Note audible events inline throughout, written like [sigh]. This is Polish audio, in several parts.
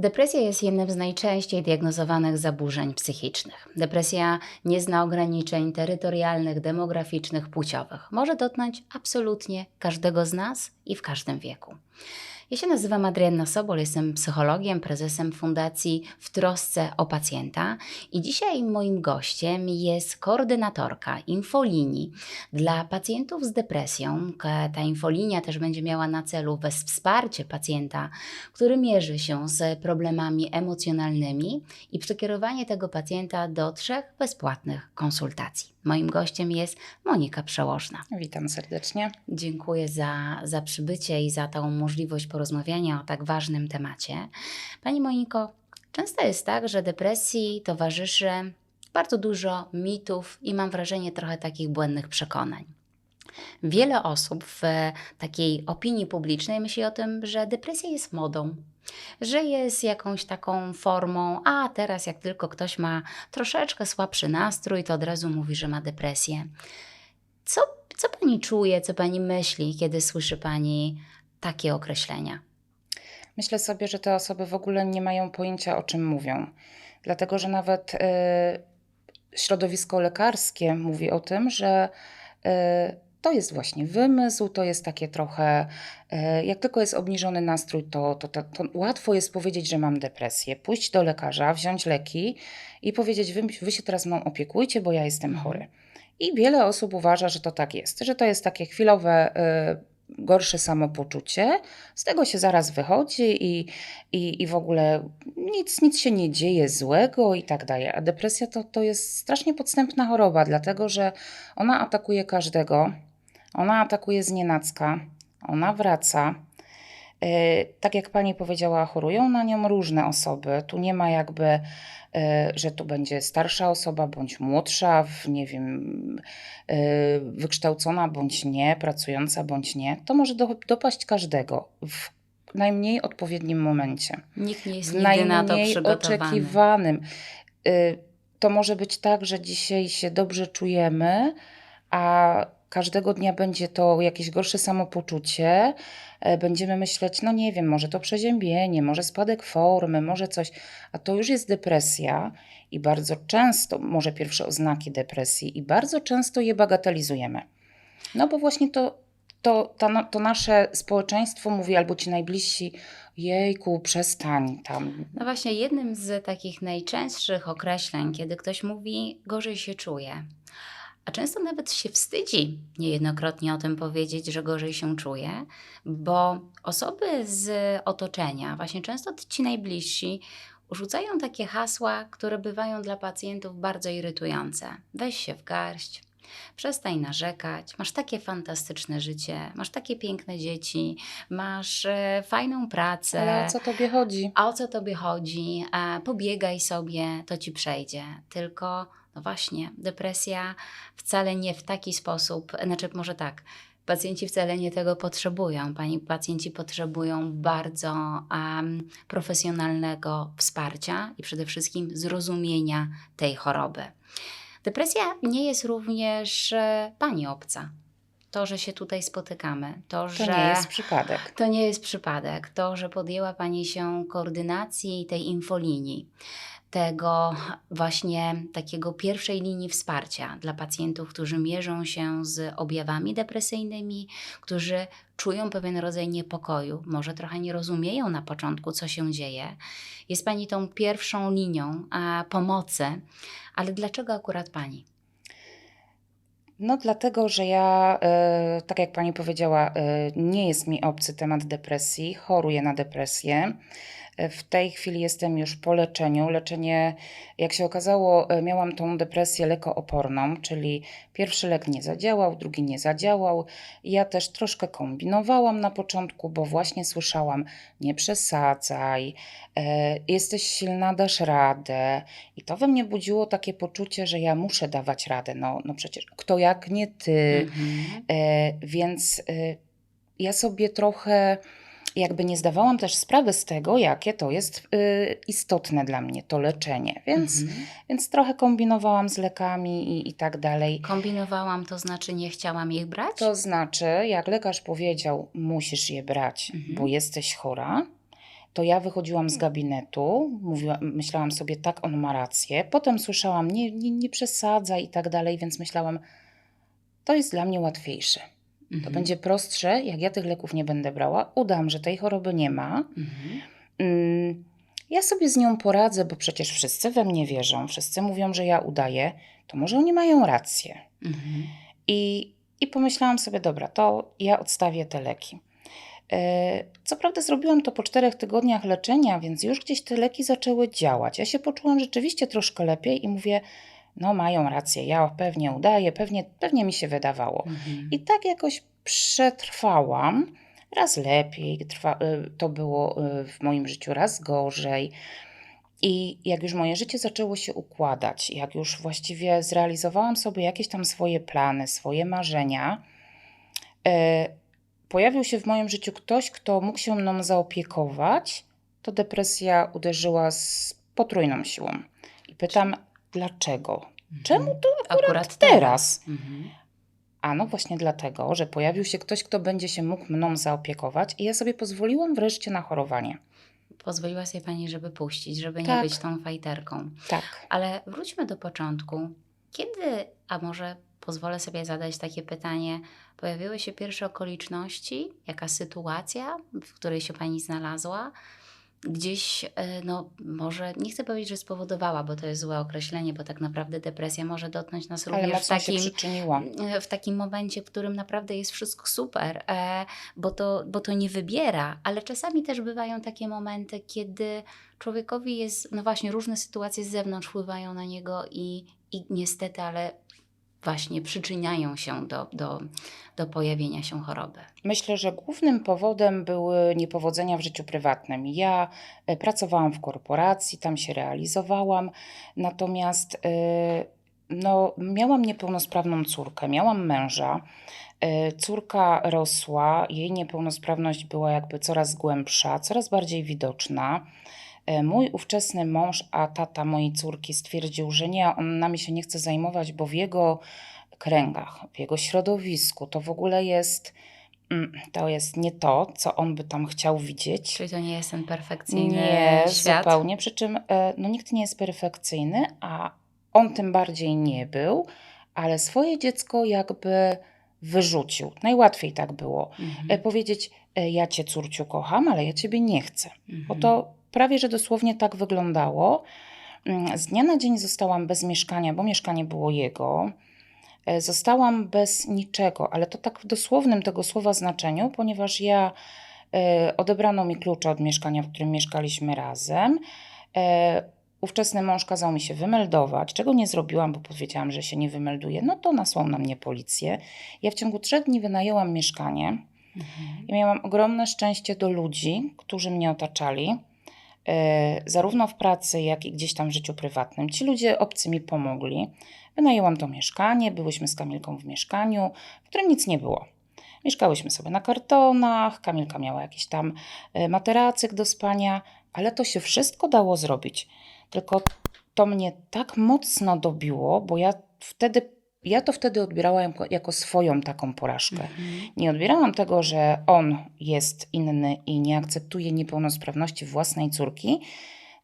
Depresja jest jednym z najczęściej diagnozowanych zaburzeń psychicznych. Depresja nie zna ograniczeń terytorialnych, demograficznych, płciowych. Może dotknąć absolutnie każdego z nas i w każdym wieku. Ja się nazywam Adrianna Sobol, jestem psychologiem, prezesem Fundacji W Trosce o Pacjenta i dzisiaj moim gościem jest koordynatorka infolinii dla pacjentów z depresją. Ta infolinia też będzie miała na celu wsparcie pacjenta, który mierzy się z problemami emocjonalnymi i przekierowanie tego pacjenta do trzech bezpłatnych konsultacji. Moim gościem jest Monika Przełożna. Witam serdecznie. Dziękuję za, za przybycie i za tą możliwość porozmawiania o tak ważnym temacie. Pani Moniko, często jest tak, że depresji towarzyszy bardzo dużo mitów i mam wrażenie trochę takich błędnych przekonań. Wiele osób w takiej opinii publicznej myśli o tym, że depresja jest modą, że jest jakąś taką formą, a teraz jak tylko ktoś ma troszeczkę słabszy nastrój, to od razu mówi, że ma depresję. Co, co pani czuje, co pani myśli, kiedy słyszy pani takie określenia? Myślę sobie, że te osoby w ogóle nie mają pojęcia, o czym mówią. Dlatego, że nawet y, środowisko lekarskie mówi o tym, że y, to jest właśnie wymysł, to jest takie trochę, y, jak tylko jest obniżony nastrój, to, to, to, to łatwo jest powiedzieć, że mam depresję, pójść do lekarza, wziąć leki i powiedzieć, wy, wy się teraz mną opiekujcie, bo ja jestem chory. I wiele osób uważa, że to tak jest, że to jest takie chwilowe, y, gorsze samopoczucie, z tego się zaraz wychodzi i, i, i w ogóle nic, nic się nie dzieje złego i tak dalej. A depresja to, to jest strasznie podstępna choroba, dlatego że ona atakuje każdego, ona atakuje znienacka, ona wraca. Yy, Tak jak pani powiedziała, chorują na nią różne osoby. Tu nie ma jakby, yy, że tu będzie starsza osoba bądź młodsza, nie wiem, yy, wykształcona bądź nie, pracująca bądź nie. To może do, dopaść każdego w najmniej odpowiednim momencie Nikt nie jest w nigdy na to najmniej przygotowany. oczekiwanym. To może być tak, że dzisiaj się dobrze czujemy, a każdego dnia będzie to jakieś gorsze samopoczucie. E, Będziemy myśleć, no nie wiem, może to przeziębienie, może spadek formy, może coś, a to już jest depresja i bardzo często, może pierwsze oznaki depresji, i bardzo często je bagatelizujemy. No bo właśnie to, to, to nasze społeczeństwo mówi, albo ci najbliżsi, jejku, przestań tam. No właśnie, jednym z takich najczęstszych określeń, kiedy ktoś mówi, gorzej się czuje, a często nawet się wstydzi niejednokrotnie o tym powiedzieć, że gorzej się czuje, bo osoby z otoczenia, właśnie często ci najbliżsi, rzucają takie hasła, które bywają dla pacjentów bardzo irytujące. Weź się w garść, przestań narzekać, masz takie fantastyczne życie, masz takie piękne dzieci, masz e, fajną pracę. Ale o co tobie chodzi? A o co tobie chodzi? E, pobiegaj sobie, to ci przejdzie. Tylko, no właśnie, depresja wcale nie w taki sposób, znaczy może tak, pacjenci wcale nie tego potrzebują. Pani pacjenci potrzebują bardzo em, profesjonalnego wsparcia i przede wszystkim zrozumienia tej choroby. Depresja nie jest również e, pani obca. To, że się tutaj spotykamy, to, To że nie jest przypadek. to nie jest przypadek. To, że podjęła Pani się koordynacji tej infolinii, tego właśnie takiego pierwszej linii wsparcia dla pacjentów, którzy mierzą się z objawami depresyjnymi, którzy czują pewien rodzaj niepokoju, może trochę nie rozumieją na początku, co się dzieje. Jest Pani tą pierwszą linią a, pomocy, ale dlaczego akurat Pani? No dlatego, że ja, e, tak jak pani powiedziała, e, nie jest mi obcy temat depresji, choruję na depresję. W tej chwili jestem już po leczeniu. Leczenie, jak się okazało, e, miałam tą depresję lekooporną, czyli pierwszy lek nie zadziałał, drugi nie zadziałał. Ja też troszkę kombinowałam na początku, bo właśnie słyszałam, nie przesadzaj, e, jesteś silna, dasz radę. I to we mnie budziło takie poczucie, że ja muszę dawać radę. No, no przecież kto jak nie ty. Mhm. E, więc ja sobie trochę jakby nie zdawałam też sprawy z tego, jakie to jest e, istotne dla mnie, to leczenie. Więc, Mhm. więc trochę kombinowałam z lekami i, i tak dalej. Kombinowałam, to znaczy nie chciałam ich brać? To znaczy, jak lekarz powiedział, musisz je brać, Mhm. bo jesteś chora, to ja wychodziłam z gabinetu, mówiła, myślałam sobie, tak, on ma rację. Potem słyszałam, nie, nie, nie przesadza i tak dalej, więc myślałam, to jest dla mnie łatwiejsze. To Mhm. będzie prostsze, jak ja tych leków nie będę brała, udam, że tej choroby nie ma. Mhm. Mm, Ja sobie z nią poradzę, bo przecież wszyscy we mnie wierzą, wszyscy mówią, że ja udaję, to może oni mają rację. Mhm. I, I pomyślałam sobie, dobra, to ja odstawię te leki. E, Co prawda zrobiłam to po czterech tygodniach leczenia, więc już gdzieś te leki zaczęły działać. Ja się poczułam rzeczywiście troszkę lepiej i mówię, no mają rację, ja pewnie udaję, pewnie, pewnie mi się wydawało. Mhm. I tak jakoś przetrwałam. Raz lepiej, trwa, y, to było y, w moim życiu, raz gorzej. I jak już moje życie zaczęło się układać, jak już właściwie zrealizowałam sobie jakieś tam swoje plany, swoje marzenia, e, pojawił się w moim życiu ktoś, kto mógł się mną zaopiekować, to depresja uderzyła z potrójną siłą. I pytam, dlaczego? Czemu to akurat, Akurat teraz? Mhm. A no właśnie dlatego, że pojawił się ktoś, kto będzie się mógł mną zaopiekować i ja sobie pozwoliłam wreszcie na chorowanie. Pozwoliła sobie Pani, żeby puścić, żeby nie Tak. być tą fajterką. Tak. Ale wróćmy do początku. Kiedy, a może pozwolę sobie zadać takie pytanie, pojawiły się pierwsze okoliczności, jaka sytuacja, w której się Pani znalazła? Gdzieś, e, no może, nie chcę powiedzieć, że spowodowała, bo to jest złe określenie, bo tak naprawdę depresja może dotknąć nas również w takim, przyczyniła. w takim momencie, w którym naprawdę jest wszystko super, e, bo, to, bo to nie wybiera, ale czasami też bywają takie momenty, kiedy człowiekowi jest, no właśnie, różne sytuacje z zewnątrz wpływają na niego i, i niestety, ale właśnie przyczyniają się do, do, do pojawienia się choroby. Myślę, że głównym powodem były niepowodzenia w życiu prywatnym. Ja e, pracowałam w korporacji, tam się realizowałam, natomiast e, no, miałam niepełnosprawną córkę, miałam męża. E, Córka rosła, jej niepełnosprawność była jakby coraz głębsza, coraz bardziej widoczna. E, Mój ówczesny mąż, a tata mojej córki stwierdził, że nie, on nami się nie chce zajmować, bo w jego kręgach, w jego środowisku to w ogóle jest, mm, to jest nie to, co on by tam chciał widzieć. Czyli to nie jest ten perfekcyjny Nie, świat. zupełnie. Przy czym e, no, nikt nie jest perfekcyjny, a on tym bardziej nie był, ale swoje dziecko jakby wyrzucił. Najłatwiej tak było. Mhm. E, Powiedzieć, e, ja cię córciu kocham, ale ja ciebie nie chcę. Bo Mhm. to prawie, że dosłownie tak wyglądało. Mm, Z dnia na dzień zostałam bez mieszkania, bo mieszkanie było jego. E, Zostałam bez niczego, ale to tak w dosłownym tego słowa znaczeniu, ponieważ ja e, odebrano mi klucze od mieszkania, w którym mieszkaliśmy razem. E, ówczesny mąż kazał mi się wymeldować, czego nie zrobiłam, bo powiedziałam, że się nie wymelduję. No to nasłał na mnie policję. Ja w ciągu trzech dni wynajęłam mieszkanie. Mhm. I miałam ogromne szczęście do ludzi, którzy mnie otaczali, zarówno w pracy, jak i gdzieś tam w życiu prywatnym. Ci ludzie obcy mi pomogli. Wynajęłam to mieszkanie, byłyśmy z Kamilką w mieszkaniu, w którym nic nie było. Mieszkałyśmy sobie na kartonach, Kamilka miała jakiś tam e, materacyk do spania, ale to się wszystko dało zrobić. Tylko to mnie tak mocno dobiło, bo ja wtedy, ja to wtedy odbierałam jako, jako swoją taką porażkę. Mhm. Nie odbierałam tego, że on jest inny i nie akceptuje niepełnosprawności własnej córki,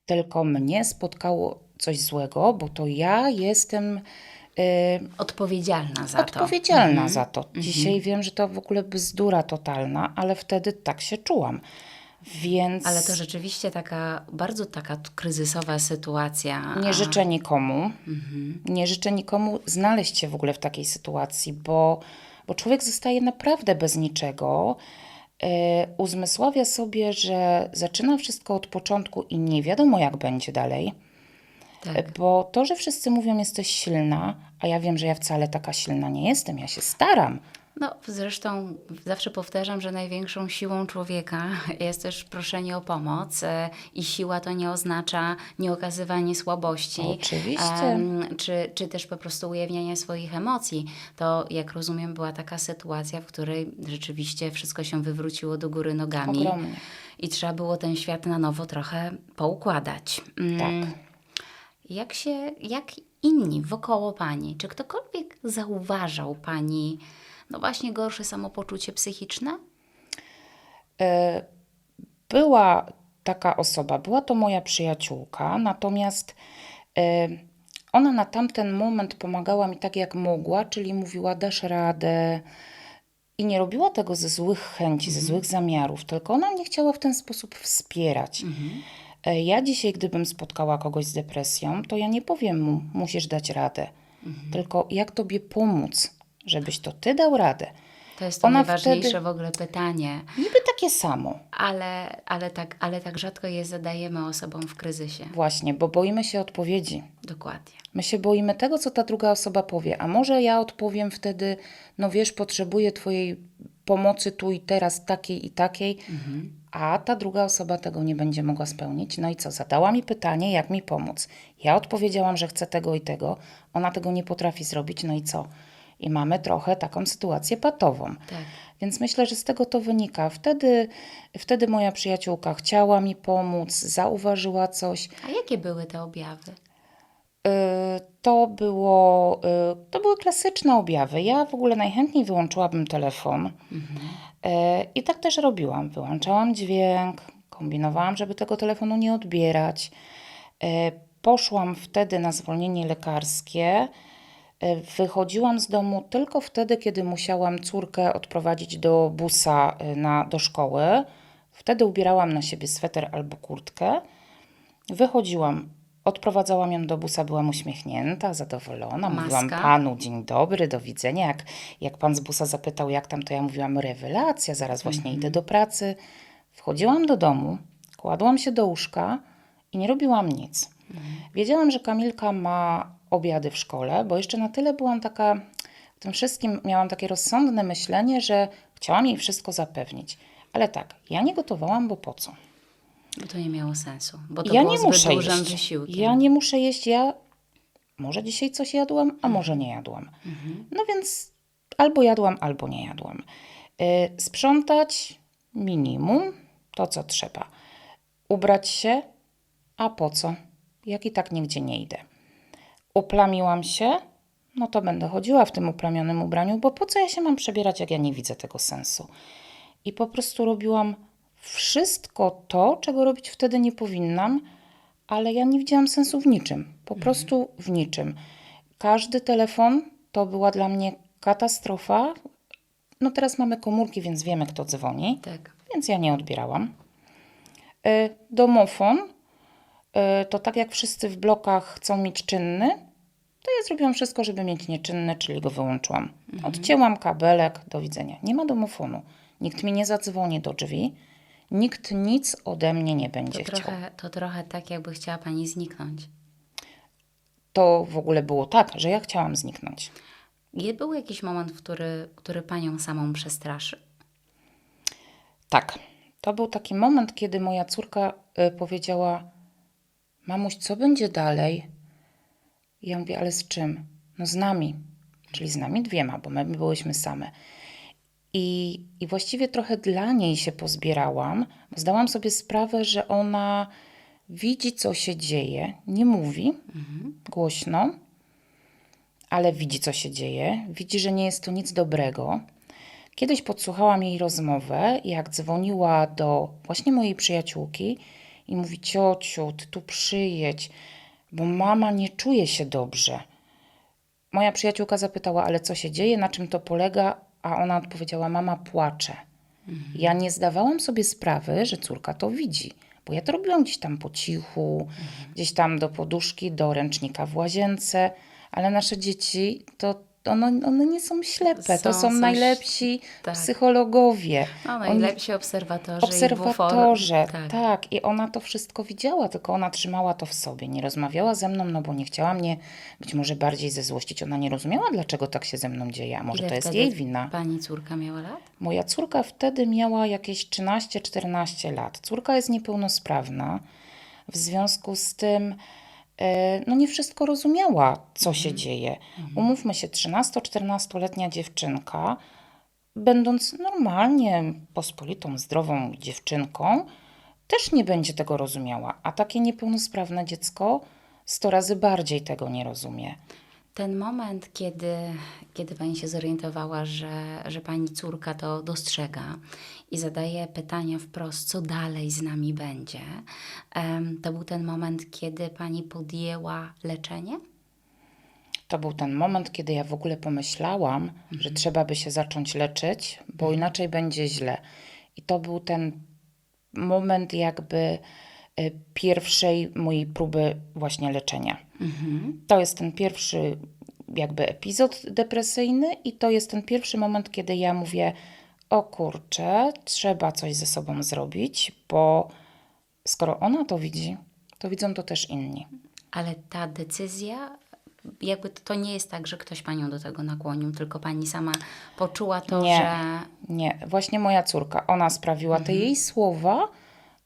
tylko mnie spotkało coś złego, bo to ja jestem y, Odpowiedzialna za to. odpowiedzialna Mhm. za to. Dzisiaj wiem, że to w ogóle bzdura totalna, ale wtedy tak się czułam. Więc Ale to rzeczywiście taka, bardzo taka kryzysowa sytuacja. nie życzę nikomu, Mhm. nie życzę nikomu znaleźć się w ogóle w takiej sytuacji, bo, bo człowiek zostaje naprawdę bez niczego. E, uzmysławia sobie, że zaczyna wszystko od początku i nie wiadomo, jak będzie dalej. Tak. E, Bo to, że wszyscy mówią, jesteś silna, a ja wiem, że ja wcale taka silna nie jestem, ja się staram. No, zresztą zawsze powtarzam, że największą siłą człowieka [laughs] jest też proszenie o pomoc e, i siła to nie oznacza nieokazywanie słabości. Oczywiście. czy, czy też po prostu ujawnianie swoich emocji. To, jak rozumiem, była taka sytuacja, w której rzeczywiście wszystko się wywróciło do góry nogami Ogromnie. i trzeba było ten świat na nowo trochę poukładać. Mm, Tak. Jak się, jak inni wokoło Pani, czy ktokolwiek zauważał Pani, no właśnie gorsze samopoczucie psychiczne? E, Była taka osoba. Była to moja przyjaciółka, natomiast y, ona na tamten moment pomagała mi tak jak mogła, czyli mówiła dasz radę i nie robiła tego ze złych chęci, ze złych zamiarów, tylko ona mnie chciała w ten sposób wspierać. E, Ja dzisiaj, gdybym spotkała kogoś z depresją, to ja nie powiem mu, musisz dać radę, tylko jak tobie pomóc, żebyś to ty dał radę. To jest to Ona najważniejsze wtedy- w ogóle pytanie, Niby takie samo. ale, ale, tak, ale tak rzadko je zadajemy osobom w kryzysie. Właśnie, bo boimy się odpowiedzi. Dokładnie. My się boimy tego, co ta druga osoba powie. A może ja odpowiem wtedy, no wiesz, potrzebuję Twojej pomocy tu i teraz, takiej i takiej, a ta druga osoba tego nie będzie mogła spełnić. No i co? Zadała mi pytanie, jak mi pomóc. Ja odpowiedziałam, że chcę tego i tego. Ona tego nie potrafi zrobić, no i co? I mamy trochę taką sytuację patową. Tak. Więc myślę, że z tego to wynika. Wtedy, wtedy moja przyjaciółka chciała mi pomóc, zauważyła coś. A jakie były te objawy? Y, To, było, y, to były klasyczne objawy. Ja w ogóle najchętniej wyłączyłabym telefon. Y, I tak też robiłam. Wyłączałam dźwięk, kombinowałam, żeby tego telefonu nie odbierać. Poszłam wtedy na zwolnienie lekarskie. Wychodziłam z domu tylko wtedy, kiedy musiałam córkę odprowadzić do busa y, na, do szkoły. Wtedy ubierałam na siebie sweter albo kurtkę. Wychodziłam, odprowadzałam ją do busa, byłam uśmiechnięta, zadowolona. Mówiłam Maska? panu dzień dobry, do widzenia. Jak, jak pan z busa zapytał, jak tam, to ja mówiłam rewelacja, zaraz właśnie idę do pracy. Wchodziłam do domu, kładłam się do łóżka i nie robiłam nic. Wiedziałam, że Kamilka ma obiady w szkole, bo jeszcze na tyle byłam taka, w tym wszystkim miałam takie rozsądne myślenie, że chciałam jej wszystko zapewnić. Ale tak, ja nie gotowałam, bo po co? Bo to nie miało sensu. Bo to ja było nie muszę dużym jeść. wysiłkiem. Ja nie muszę jeść, ja może dzisiaj coś jadłam, a może nie jadłam. No więc albo jadłam, albo nie jadłam. Y, sprzątać minimum, to co trzeba. Ubrać się, a po co? Jak i tak nigdzie nie idę. Uplamiłam się, no to będę chodziła w tym uplamionym ubraniu, bo po co ja się mam przebierać, jak ja nie widzę tego sensu. I po prostu robiłam wszystko to, czego robić wtedy nie powinnam, ale ja nie widziałam sensu w niczym. Po prostu w niczym. Każdy telefon to była dla mnie katastrofa. No teraz mamy komórki, więc wiemy, kto dzwoni, Tak. więc ja nie odbierałam. Y, Domofon y, to tak jak wszyscy w blokach chcą mieć czynny, to ja zrobiłam wszystko, żeby mieć nieczynny, czyli go wyłączyłam. Odcięłam kabelek, do widzenia. Nie ma domofonu. Nikt mi nie zadzwoni do drzwi. Nikt nic ode mnie nie To będzie chciał. trochę, to trochę tak, jakby chciała Pani zniknąć. To w ogóle było tak, że ja chciałam zniknąć. Je- Był jakiś moment, w który, który Panią samą przestraszy? Tak. To był taki moment, kiedy moja córka y, powiedziała: Mamuś, co będzie dalej? I ja mówię: Ale z czym? No z nami. Czyli z nami dwiema, bo my byłyśmy same. I, I właściwie trochę dla niej się pozbierałam, bo zdałam sobie sprawę, że ona widzi, co się dzieje, nie mówi głośno, ale widzi, co się dzieje, widzi, że nie jest to nic dobrego. Kiedyś podsłuchałam jej rozmowę, jak dzwoniła do właśnie mojej przyjaciółki i mówi: Ciociu, ty tu przyjedź, bo mama nie czuje się dobrze. Moja przyjaciółka zapytała, ale co się dzieje, na czym to polega, a ona odpowiedziała: Mama płacze. Ja nie zdawałam sobie sprawy, że córka to widzi, bo ja to robiłam gdzieś tam po cichu, gdzieś tam do poduszki, do ręcznika w łazience, ale nasze dzieci to. One, one nie są ślepe, to Są- są są najlepsi tak. psychologowie. No, Oni- najlepsi obserwatorzy. i obserwatorze, bufor- tak. Tak. I ona to wszystko widziała, tylko ona trzymała to w sobie. Nie rozmawiała ze mną, no bo nie chciała mnie być może bardziej zezłościć. Ona nie rozumiała, dlaczego tak się ze mną dzieje, a może Ile to jest jej wina. Pani córka miała lat? Moja córka wtedy miała jakieś 13-14 lat. Córka jest niepełnosprawna. W związku z tym, no nie wszystko rozumiała, co się dzieje. Umówmy się, 13-14-letnia dziewczynka, będąc normalnie pospolitą, zdrową dziewczynką, też nie będzie tego rozumiała. A takie niepełnosprawne dziecko 100 razy bardziej tego nie rozumie. Ten moment, kiedy, kiedy Pani się zorientowała, że, że Pani córka to dostrzega i zadaje pytania wprost, co dalej z nami będzie, to był ten moment, kiedy Pani podjęła leczenie? To był ten moment, kiedy ja w ogóle pomyślałam, że trzeba by się zacząć leczyć, bo inaczej będzie źle. I to był ten moment jakby pierwszej mojej próby właśnie leczenia. To jest ten pierwszy jakby epizod depresyjny i to jest ten pierwszy moment, kiedy ja mówię, o kurczę, trzeba coś ze sobą zrobić, bo skoro ona to widzi, to widzą to też inni. Ale ta decyzja, jakby to, to nie jest tak, że ktoś Panią do tego nakłonił, tylko Pani sama poczuła to, Nie. że Nie, właśnie moja córka, ona sprawiła te jej słowa,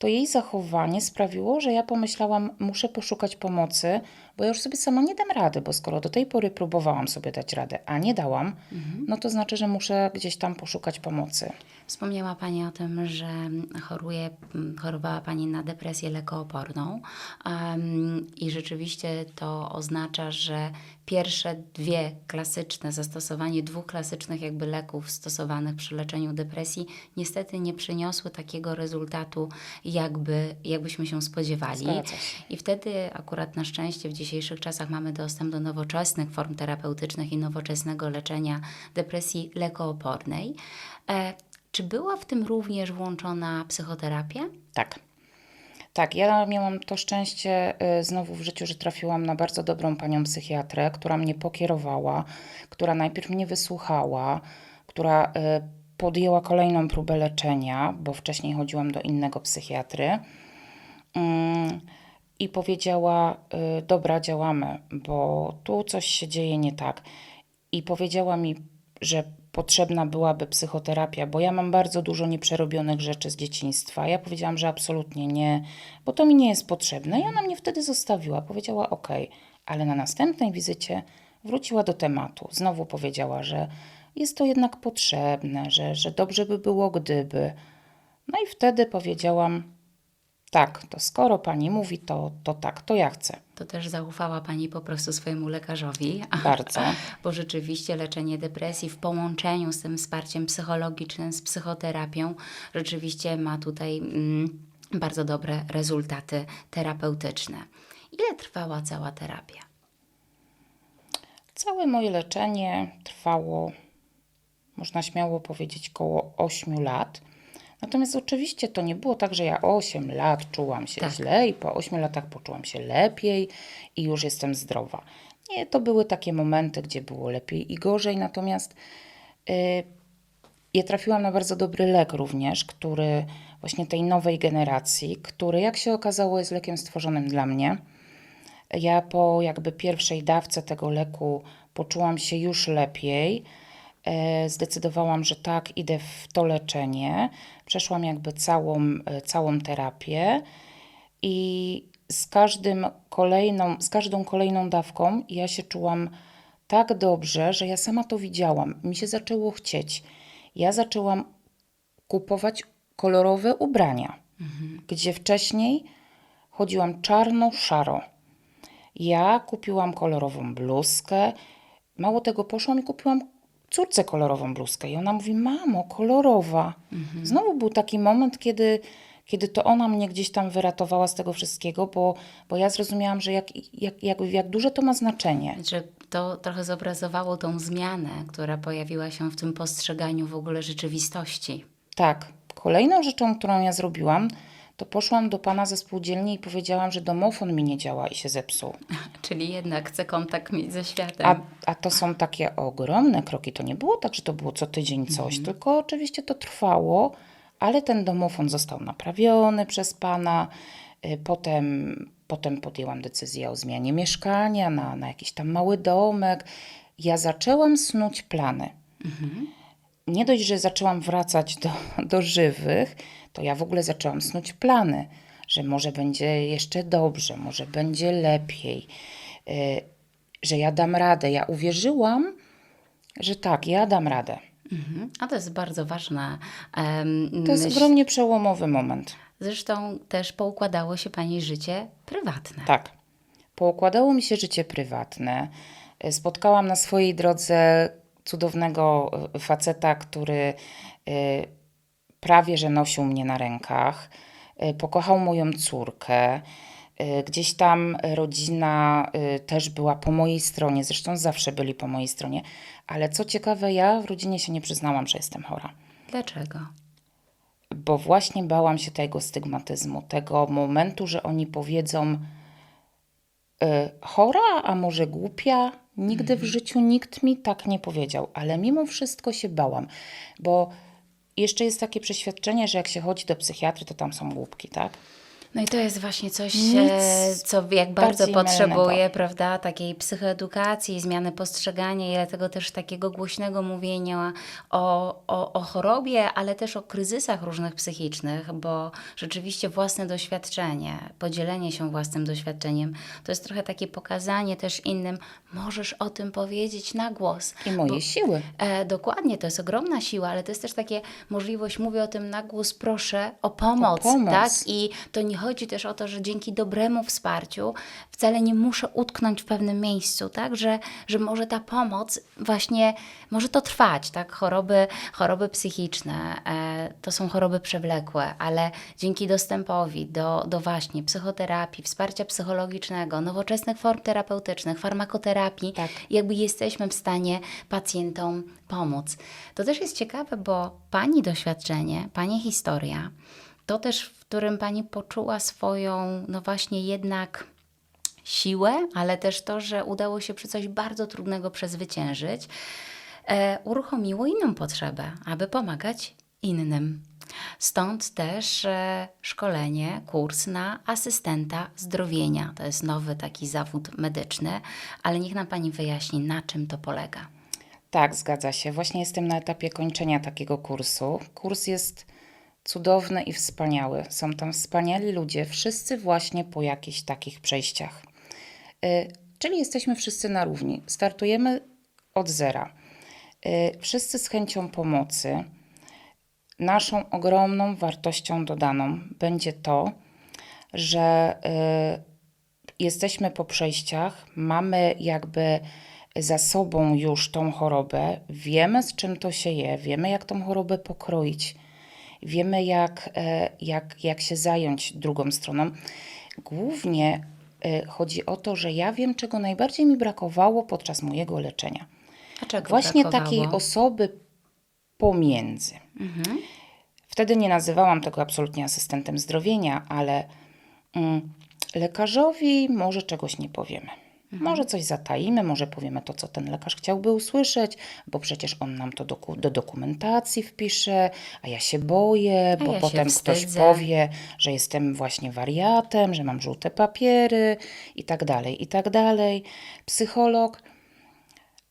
to jej zachowanie sprawiło, że ja pomyślałam, muszę poszukać pomocy, bo ja już sobie sama nie dam rady, bo skoro do tej pory próbowałam sobie dać radę, a nie dałam, no to znaczy, że muszę gdzieś tam poszukać pomocy. Wspomniała Pani o tym, że choruje, chorowała Pani na depresję lekooporną em, i rzeczywiście to oznacza, że pierwsze dwie klasyczne, zastosowanie dwóch klasycznych jakby leków stosowanych przy leczeniu depresji niestety nie przyniosły takiego rezultatu, jakby, jakbyśmy się spodziewali. I wtedy akurat na szczęście w dzisiejszych czasach mamy dostęp do nowoczesnych form terapeutycznych i nowoczesnego leczenia depresji lekoopornej. E, czy była w tym również włączona psychoterapia? Tak. Tak, ja miałam to szczęście y, znowu w życiu, że trafiłam na bardzo dobrą panią psychiatrę, która mnie pokierowała, która najpierw mnie wysłuchała, która y, podjęła kolejną próbę leczenia, bo wcześniej chodziłam do innego psychiatry. I powiedziała: y, Dobra, działamy, bo tu coś się dzieje nie tak. I powiedziała mi, że potrzebna byłaby psychoterapia, bo ja mam bardzo dużo nieprzerobionych rzeczy z dzieciństwa. Ja powiedziałam, że absolutnie nie, bo to mi nie jest potrzebne. I ona mnie wtedy zostawiła. Powiedziała: OK, ale na następnej wizycie wróciła do tematu. Znowu powiedziała, że jest to jednak potrzebne, że, że dobrze by było, gdyby. No i wtedy powiedziałam: Tak, to skoro pani mówi, to, to tak, to ja chcę. To też zaufała Pani po prostu swojemu lekarzowi. [laughs] Bardzo. Bo rzeczywiście leczenie depresji w połączeniu z tym wsparciem psychologicznym, z psychoterapią, rzeczywiście ma tutaj mm, bardzo dobre rezultaty terapeutyczne. Ile trwała cała terapia? Całe moje leczenie trwało, można śmiało powiedzieć, koło 8 lat. Natomiast oczywiście to nie było tak, że ja 8 lat czułam się Tak. źle i po 8 latach poczułam się lepiej i już jestem zdrowa. Nie, to były takie momenty, gdzie było lepiej i gorzej, natomiast y, ja trafiłam na bardzo dobry lek również, który właśnie tej nowej generacji, który jak się okazało jest lekiem stworzonym dla mnie. Ja po jakby pierwszej dawce tego leku poczułam się już lepiej. E, Zdecydowałam, że tak, idę w to leczenie. Przeszłam jakby całą, e, całą terapię i z każdym kolejną, z każdą kolejną dawką ja się czułam tak dobrze, że ja sama to widziałam. Mi się zaczęło chcieć. Ja zaczęłam kupować kolorowe ubrania, gdzie wcześniej chodziłam czarno-szaro. Ja kupiłam kolorową bluzkę. Mało tego, poszłam i kupiłam córce kolorową bluzkę. I ona mówi: Mamo, kolorowa. Znowu był taki moment, kiedy, kiedy to ona mnie gdzieś tam wyratowała z tego wszystkiego, bo, bo ja zrozumiałam, że jak, jak, jak, jak duże to ma znaczenie. Że to trochę zobrazowało tą zmianę, która pojawiła się w tym postrzeganiu w ogóle rzeczywistości. Tak. Kolejną rzeczą, którą ja zrobiłam, to poszłam do pana ze spółdzielni i powiedziałam, że domofon mi nie działa i się zepsuł. Czyli jednak chcę kontakt mieć ze światem. A, a to są takie ogromne kroki. To nie było tak, że to było co tydzień coś, tylko oczywiście to trwało, ale ten domofon został naprawiony przez pana. Y, Potem, potem podjęłam decyzję o zmianie mieszkania na, na jakiś tam mały domek. Ja zaczęłam snuć plany. Nie dość, że zaczęłam wracać do, do żywych, to ja w ogóle zaczęłam snuć plany, że może będzie jeszcze dobrze, może będzie lepiej, y, że ja dam radę. Ja uwierzyłam, że tak, ja dam radę. Mhm. A to jest bardzo ważna em, To jest myśl. ogromnie przełomowy moment. Zresztą też poukładało się Pani życie prywatne. Tak. Poukładało mi się życie prywatne. Y, Spotkałam na swojej drodze cudownego y, faceta, który prawie że nosił mnie na rękach. Y, Pokochał moją córkę. Y, Gdzieś tam rodzina y, też była po mojej stronie, zresztą zawsze byli po mojej stronie, ale co ciekawe, ja w rodzinie się nie przyznałam, że jestem chora Dlaczego? bo właśnie bałam się tego stygmatyzmu, tego momentu, że oni powiedzą y, chora, a może głupia. Nigdy w życiu nikt mi tak nie powiedział, ale mimo wszystko się bałam, bo jeszcze jest takie przeświadczenie, że jak się chodzi do psychiatry, to tam są głupki, tak? No i to jest właśnie coś, Nic e, co jak bardzo potrzebuje, mylnego. prawda, takiej psychoedukacji, zmiany postrzegania i dlatego też takiego głośnego mówienia o, o, o chorobie, ale też o kryzysach różnych psychicznych, bo rzeczywiście własne doświadczenie, podzielenie się własnym doświadczeniem, to jest trochę takie pokazanie też innym, możesz o tym powiedzieć na głos. I moje siły. E, dokładnie, to jest ogromna siła, ale to jest też takie możliwość, mówię o tym na głos, proszę o pomoc, O pomoc. tak? I to nie chodzi też o to, że dzięki dobremu wsparciu wcale nie muszę utknąć w pewnym miejscu, tak? Że, że może ta pomoc właśnie, może to trwać, tak? Choroby, choroby psychiczne e, to są choroby przewlekłe, ale dzięki dostępowi do, do właśnie psychoterapii, wsparcia psychologicznego, nowoczesnych form terapeutycznych, farmakoterapii, Tak. jakby jesteśmy w stanie pacjentom pomóc. To też jest ciekawe, bo Pani doświadczenie, Pani historia, to też, w którym Pani poczuła swoją, no właśnie jednak siłę, ale też to, że udało się przy coś bardzo trudnego przezwyciężyć, e, uruchomiło inną potrzebę, aby pomagać innym. Stąd też e, szkolenie, kurs na asystenta zdrowienia. To jest nowy taki zawód medyczny, ale niech nam Pani wyjaśni, na czym to polega. Tak, zgadza się. Właśnie jestem na etapie kończenia takiego kursu. Kurs jest cudowny i wspaniały. Są tam wspaniali ludzie, wszyscy właśnie po jakichś takich przejściach. Y, Czyli jesteśmy wszyscy na równi. Startujemy od zera. Y, Wszyscy z chęcią pomocy. Naszą ogromną wartością dodaną będzie to, że y, jesteśmy po przejściach, mamy jakby za sobą już tą chorobę, wiemy z czym to się je, wiemy jak tą chorobę pokroić, wiemy jak, e, jak, jak się zająć drugą stroną. Głównie e, chodzi o to, że ja wiem, czego najbardziej mi brakowało podczas mojego leczenia. A czego Właśnie brakowało? takiej osoby pomiędzy. Mhm. Wtedy nie nazywałam tego absolutnie asystentem zdrowienia, ale mm, lekarzowi może czegoś nie powiemy. Może coś zataimy, może powiemy to, co ten lekarz chciałby usłyszeć, bo przecież on nam to doku- do dokumentacji wpisze, a ja się boję, A bo ja potem ktoś powie, że jestem właśnie wariatem, że mam żółte papiery i tak dalej, i tak dalej. Psycholog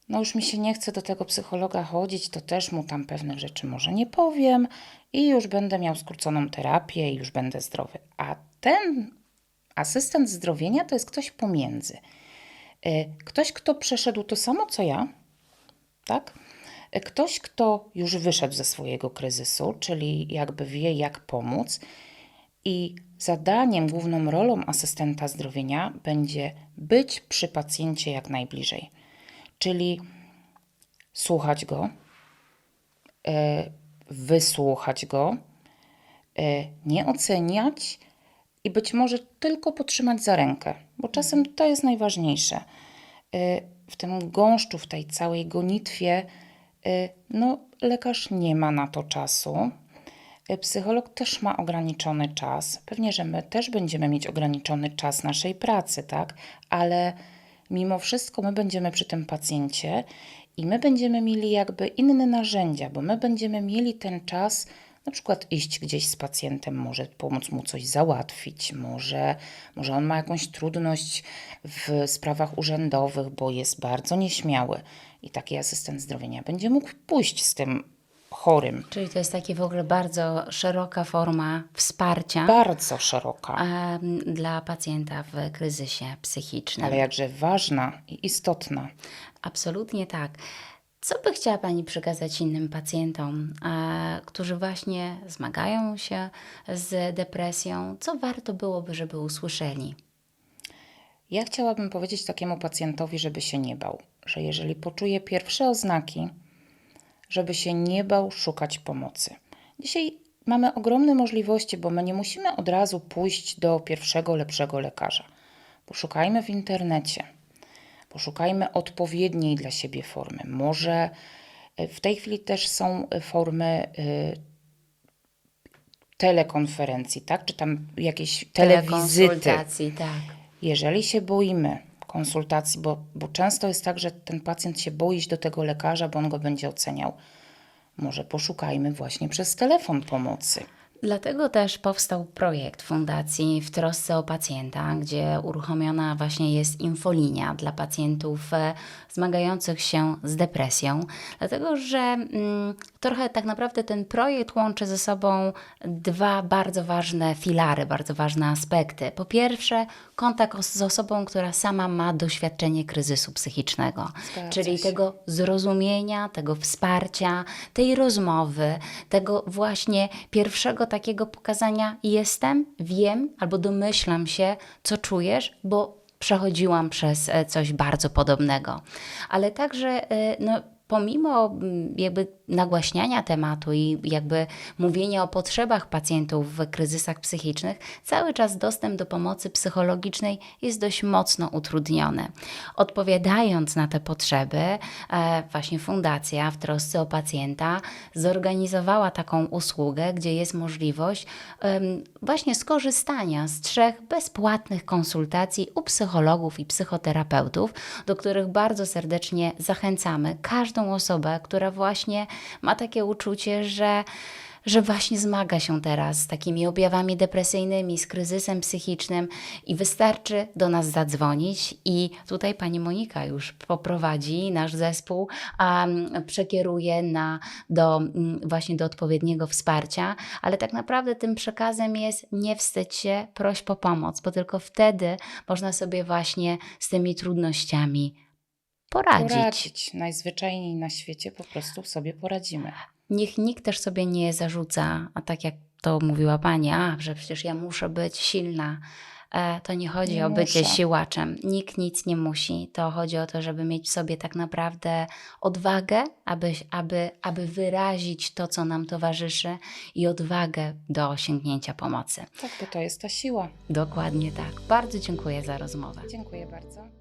no już mi się nie chce do tego psychologa chodzić, to też mu tam pewnych rzeczy może nie powiem i już będę miał skróconą terapię i już będę zdrowy. A ten asystent zdrowienia to jest ktoś pomiędzy. Y, Ktoś, kto przeszedł to samo co ja, tak? Y, Ktoś, kto już wyszedł ze swojego kryzysu, czyli jakby wie, jak pomóc. I zadaniem, główną rolą asystenta zdrowienia będzie być przy pacjencie jak najbliżej czyli słuchać go, e, wysłuchać go, e, nie oceniać i być może tylko potrzymać za rękę, bo czasem to jest najważniejsze. E, W tym gąszczu, w tej całej gonitwie, e, no, lekarz nie ma na to czasu. E, Psycholog też ma ograniczony czas. Pewnie, że my też będziemy mieć ograniczony czas naszej pracy, tak? Ale mimo wszystko my będziemy przy tym pacjencie i my będziemy mieli jakby inne narzędzia, bo my będziemy mieli ten czas na przykład iść gdzieś z pacjentem, może pomóc mu coś załatwić, może, może on ma jakąś trudność w sprawach urzędowych, bo jest bardzo nieśmiały i taki asystent zdrowienia będzie mógł pójść z tym chorym. Czyli to jest takie w ogóle bardzo szeroka forma wsparcia Bardzo szeroka, dla pacjenta w kryzysie psychicznym. ale jakże ważna i istotna. Absolutnie tak. Co by chciała Pani przekazać innym pacjentom, e, którzy właśnie zmagają się z depresją? Co warto byłoby, żeby usłyszeli? Ja chciałabym powiedzieć takiemu pacjentowi, żeby się nie bał, że jeżeli poczuje pierwsze oznaki, żeby się nie bał szukać pomocy. Dzisiaj mamy ogromne możliwości, bo my nie musimy od razu pójść do pierwszego, lepszego lekarza. Poszukajmy w internecie, poszukajmy odpowiedniej dla siebie formy. Może y, w tej chwili też są y, formy y, telekonferencji, tak? Czy tam jakieś telewizyty. Tak. Jeżeli się boimy konsultacji, bo, bo często jest tak, że ten pacjent się boi iść do tego lekarza, bo on go będzie oceniał, może poszukajmy właśnie przez telefon pomocy. Dlatego też powstał projekt Fundacji w trosce o pacjenta, gdzie uruchomiona właśnie jest infolinia dla pacjentów e, zmagających się z depresją. Dlatego, że mm, trochę tak naprawdę ten projekt łączy ze sobą dwa bardzo ważne filary, bardzo ważne aspekty. Po pierwsze, kontakt z osobą, która sama ma doświadczenie kryzysu psychicznego, Zgadza czyli się. tego zrozumienia, tego wsparcia, tej rozmowy, tego właśnie pierwszego takiego pokazania jestem, wiem albo domyślam się, co czujesz, bo przechodziłam przez e, coś bardzo podobnego. Ale także e, no, pomimo mm, jakby nagłaśniania tematu i jakby mówienia o potrzebach pacjentów w kryzysach psychicznych, cały czas dostęp do pomocy psychologicznej jest dość mocno utrudniony. Odpowiadając na te potrzeby, e, właśnie Fundacja w trosce o pacjenta zorganizowała taką usługę, gdzie jest możliwość właśnie skorzystania z trzech bezpłatnych konsultacji u psychologów i psychoterapeutów, do których bardzo serdecznie zachęcamy każdą osobę, która właśnie ma takie uczucie, że że właśnie zmaga się teraz z takimi objawami depresyjnymi, z kryzysem psychicznym i wystarczy do nas zadzwonić i tutaj pani Monika już poprowadzi nasz zespół, a przekieruje na, do, właśnie do odpowiedniego wsparcia, ale tak naprawdę tym przekazem jest nie wstydź się, proś po pomoc, bo tylko wtedy można sobie właśnie z tymi trudnościami poradzić. Poradzić. Najzwyczajniej na świecie po prostu sobie poradzimy. Niech nikt też sobie nie zarzuca, a tak jak to mówiła pani, a że przecież ja muszę być silna. E, to nie chodzi Nie o bycie muszę. siłaczem. Nikt nic nie musi. To chodzi o to, żeby mieć w sobie tak naprawdę odwagę, aby, aby, aby wyrazić to, co nam towarzyszy i odwagę do osiągnięcia pomocy. Tak, to jest ta siła. Dokładnie tak. Bardzo dziękuję za rozmowę. Dziękuję bardzo.